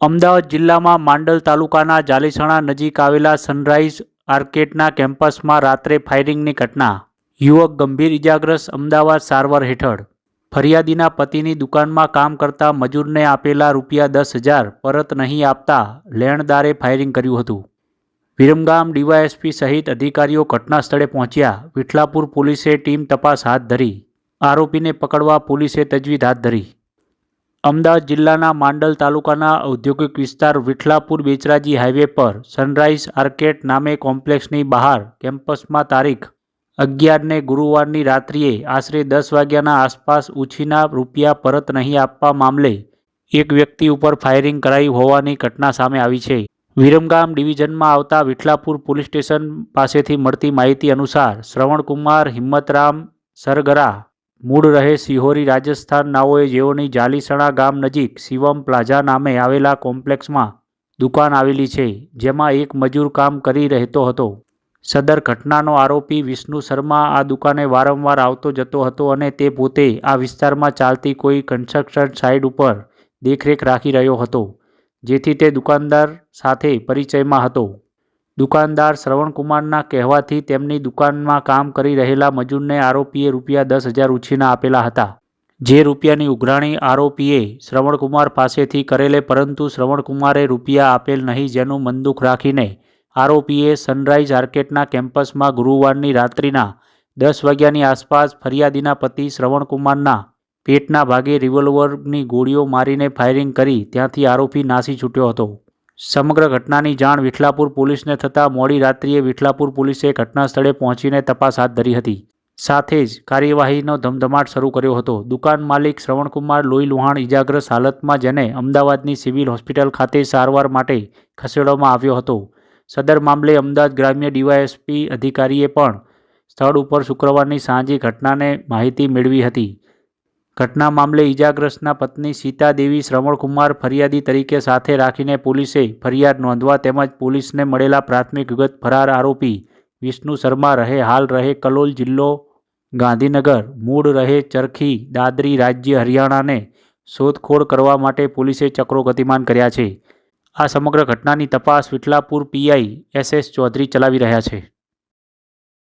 અમદાવાદ જિલ્લામાં માંડલ તાલુકાના જાલીસણા નજીક આવેલા સનરાઈઝ આર્કેટના કેમ્પસમાં રાત્રે ફાયરિંગની ઘટના. યુવક ગંભીર ઇજાગ્રસ્ત અમદાવાદ સારવાર હેઠળ. ફરિયાદીના પતિની દુકાનમાં કામ કરતા મજૂરને આપેલા રૂપિયા દસ હજાર પરત નહીં આપતા લેણદારે ફાયરિંગ કર્યું હતું. વિરમગામ ડીવાયએસપી સહિત અધિકારીઓ ઘટના સ્થળે પહોંચ્યા. વિઠલાપુર પોલીસે ટીમ તપાસ હાથ ધરી. આરોપીને પકડવા પોલીસે તજવીજ હાથ ધરી. અમદાવાદ જિલ્લાના માંડલ તાલુકાના ઔદ્યોગિક વિસ્તાર વિઠલાપુર બેચરાજી હાઈવે પર સનરાઈઝ આર્કેટ નામે કોમ્પ્લેક્સની બહાર કેમ્પસમાં તારીખ અગિયારને ગુરુવારની રાત્રિએ આશરે દસ વાગ્યાના આસપાસ ઉછીના રૂપિયા પરત નહીં આપવા મામલે એક વ્યક્તિ ઉપર ફાયરિંગ કરાઈ હોવાની ઘટના સામે આવી છે. વિરમગામ ડિવિઝનમાં આવતા વિઠલાપુર પોલીસ સ્ટેશન પાસેથી મળતી માહિતી અનુસાર શ્રવણકુમાર હિંમતરામ સરગરા મૂળ રહે સિહોરી રાજસ્થાન નાઓએ જેઓની જાલીસણા ગામ નજીક શિવમ પ્લાઝા નામે આવેલા કોમ્પ્લેક્સમાં દુકાન આવેલી છે, જેમાં એક મજૂર કામ કરી રહેતો હતો. સદર ઘટનાનો આરોપી વિષ્ણુ શર્મા આ દુકાને વારંવાર આવતો જતો હતો અને તે પોતે આ વિસ્તારમાં ચાલતી કોઈ કન્સ્ટ્રક્શન સાઇટ ઉપર દેખરેખ રાખી રહ્યો હતો, જેથી તે દુકાનદાર સાથે પરિચયમાં હતો. દુકાનદાર શ્રવણકુમારના કહેવાથી તેમની દુકાનમાં કામ કરી રહેલા મજૂરને આરોપીએ રૂપિયા દસ હજાર ઉછીના આપેલા હતા. જે રૂપિયાની ઉઘરાણી આરોપીએ શ્રવણકુમાર પાસેથી કરેલે પરંતુ શ્રવણકુમારે રૂપિયા આપેલ નહીં જેનું મનદુખ રાખીને આરોપીએ સનરાઈઝ આર્કેટના કેમ્પસમાં ગુરુવારની રાત્રિના દસ વાગ્યાની આસપાસ ફરિયાદીના પતિ શ્રવણકુમારના પેટના ભાગે રિવોલ્વરની ગોળીઓ મારીને ફાયરિંગ કરી ત્યાંથી આરોપી નાસી છૂટ્યો હતો. સમગ્ર ઘટનાની જાણ વિઠલાપુર પોલીસને થતાં મોડી રાત્રિએ વિઠલાપુર પોલીસે ઘટના સ્થળે પહોંચીને તપાસ હાથ ધરી હતી. સાથે જ કાર્યવાહીનો ધમધમાટ શરૂ કર્યો હતો. દુકાન માલિક શ્રવણકુમાર લોહી લુહાણ ઇજાગ્રસ્ત હાલતમાં જેને અમદાવાદની સિવિલ હોસ્પિટલ ખાતે સારવાર માટે ખસેડવામાં આવ્યો હતો. સદર મામલે અમદાવાદ ગ્રામ્ય ડીવાયએસપી અધિકારીએ પણ સ્થળ ઉપર શુક્રવારની સાંજે ઘટનાને માહિતી મેળવી હતી. ઘટના મામલે ઇજાગ્રસ્તના પત્ની સીતાદેવી શ્રવણકુમાર ફરિયાદી તરીકે સાથે રાખીને પોલીસે ફરિયાદ નોંધવા તેમજ પોલીસને મળેલા પ્રાથમિક વિગત ફરાર આરોપી વિષ્ણુ શર્મા રહે, હાલ રહે કલોલ જિલ્લો ગાંધીનગર, મૂળ રહે ચરખી, દાદરી રાજ્ય હરિયાણાને શોધખોળ કરવા માટે પોલીસે ચક્રો ગતિમાન કર્યા છે. આ સમગ્ર ઘટનાની તપાસ Vithalapur PI S S Chaudhary ચલાવી રહ્યા છે.